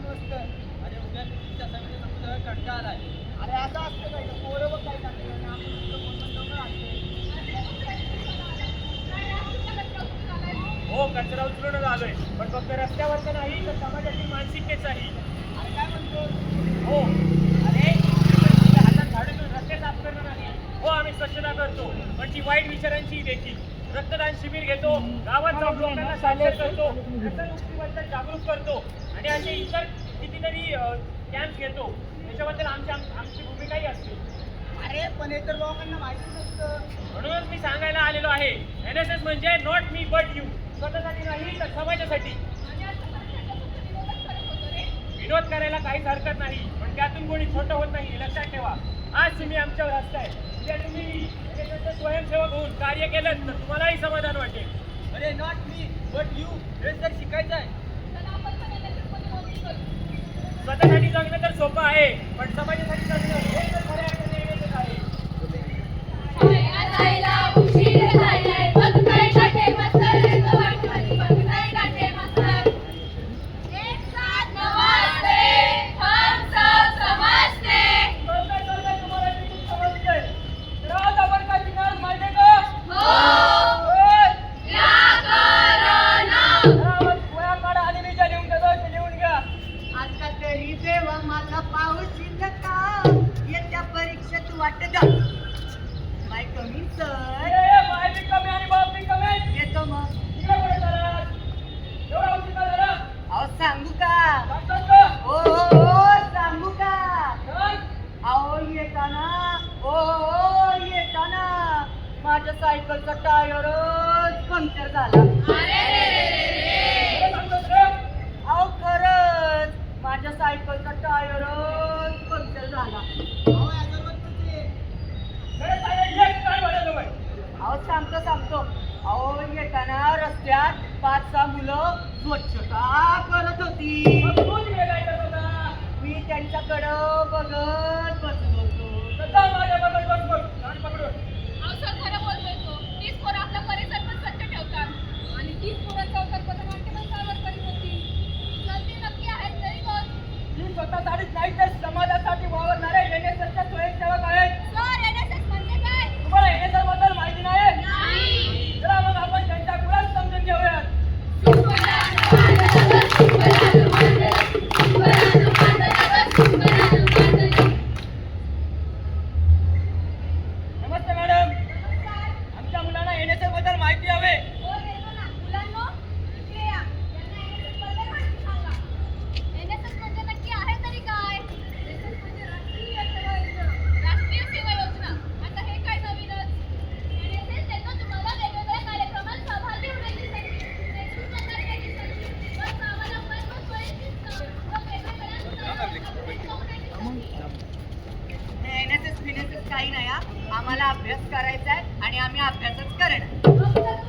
पण मस्त अरे उद्या तुमच्या सगळ्या समुद्रावर कंटाळा आलाय. अरे असं असतं काय? पोरं बघ काय करते आणि आम्ही नुसतं मनमंडळ आणते हो कचरा उचलूनच आलोय. पण फक्त रस्त्यावरचं नाही तर समाजातील मानसिकतेचाही अरे काय म्हणतो? हो. अरे हातात रस्ते साफ करणं नाही हो आम्ही स्वच्छता करतो. पण ती वाईट विचारांची देखील. रक्तदान शिबिर घेतो. गावात जाऊन लोकांना साक्षर करतो. जागरूक करतो. आणि असे इतर कितीतरी कॅम्प घेतो. त्याच्याबद्दल आमची आम- आमची भूमिकाही असते. अरे पण हे तर लोकांना माहिती नसतं. म्हणूनच मी सांगायला आलेलो आहे एन एस एस म्हणजे नॉट मी बट यू स्वतःसाठी नाही तर समाजासाठी. विनोद करायला काहीच हरकत नाही पण त्यातून कोणी छोटं होत नाही लक्षात ठेवा. आज तुम्ही आमच्यावर हसताय उद्या तुम्ही NSS चे स्वयंसेवक होऊन कार्य केलं तर तुम्हालाही समाधान वाटेल. अरे नॉट मी बट यू हे जर शिकायचं आहे स्वतःसाठी जगणं तर सोपं आहे पण समाजासाठी जगणं हे तर खऱ्या अर्थाने आहे. माझा पाऊस का येत्या परीक्षेत वाट जा माय कमी सर बी कमी आणि बाप बी कमी. येतो मग? अहो सांगू का? ओ ओ, ओ सांगू का. अहो येताना. ओ ओ येताना. माझ्या सायकलचा टायरच पंक्चर झाला खरं सांगतोस रे? अहो खरंच माझ्या सायकलचा टायरच पंक्चर झाला खरं सांगायचं आहे, काय म्हणालो बाई? अहो सांगतो सांगतो. अहो येताना रस्त्यात पाच सहा मुलं स्वच्छता करत होती? मी त्यांच्याकडं बघत बसलो होतो. एन एस एस काही नाही हा. आम्हाला अभ्यास करायचा आहे आणि आम्ही अभ्यासच करणार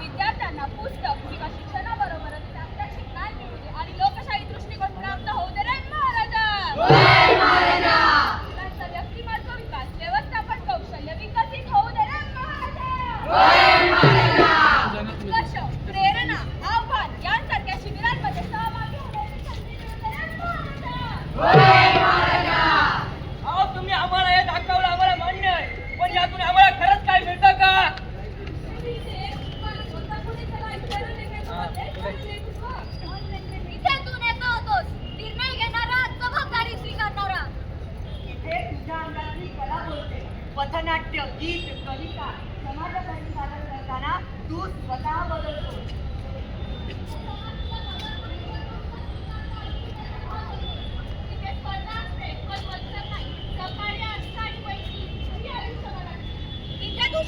विद्यार्थ्यांना पुस्तक किंवा शिक्षणाबरोबरच मिळू आणि लोकशाही दृष्टिकोन प्राप्त होऊ दे रे महाराजा. व्यक्तिमत्व विकास व्यवस्थापन कौशल्य विकसित होऊ दे रे महाराजा. उत्कर्ष प्रेरणा आव्हान यांसारख्या शिबिरांमध्ये सहभागी होण्याची संधी मिळू दे रे महाराजा. अहो तुम्ही आम्हाला हे दाखवलं आम्हाला मान्य आहे. पण यातून आम्हाला खरंच काय मिळतं का? पथनाट्य गीत कविता समाजासाठी सादर करताना तू स्वतः बदलतो.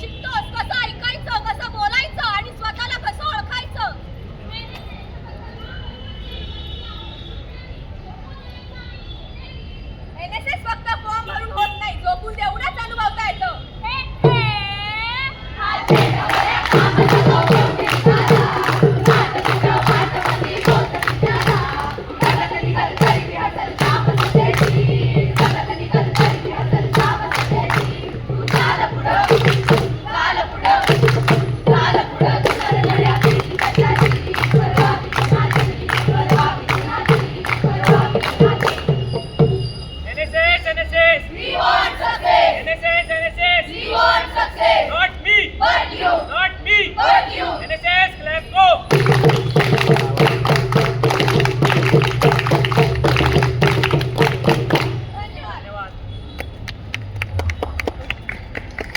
शिकतो.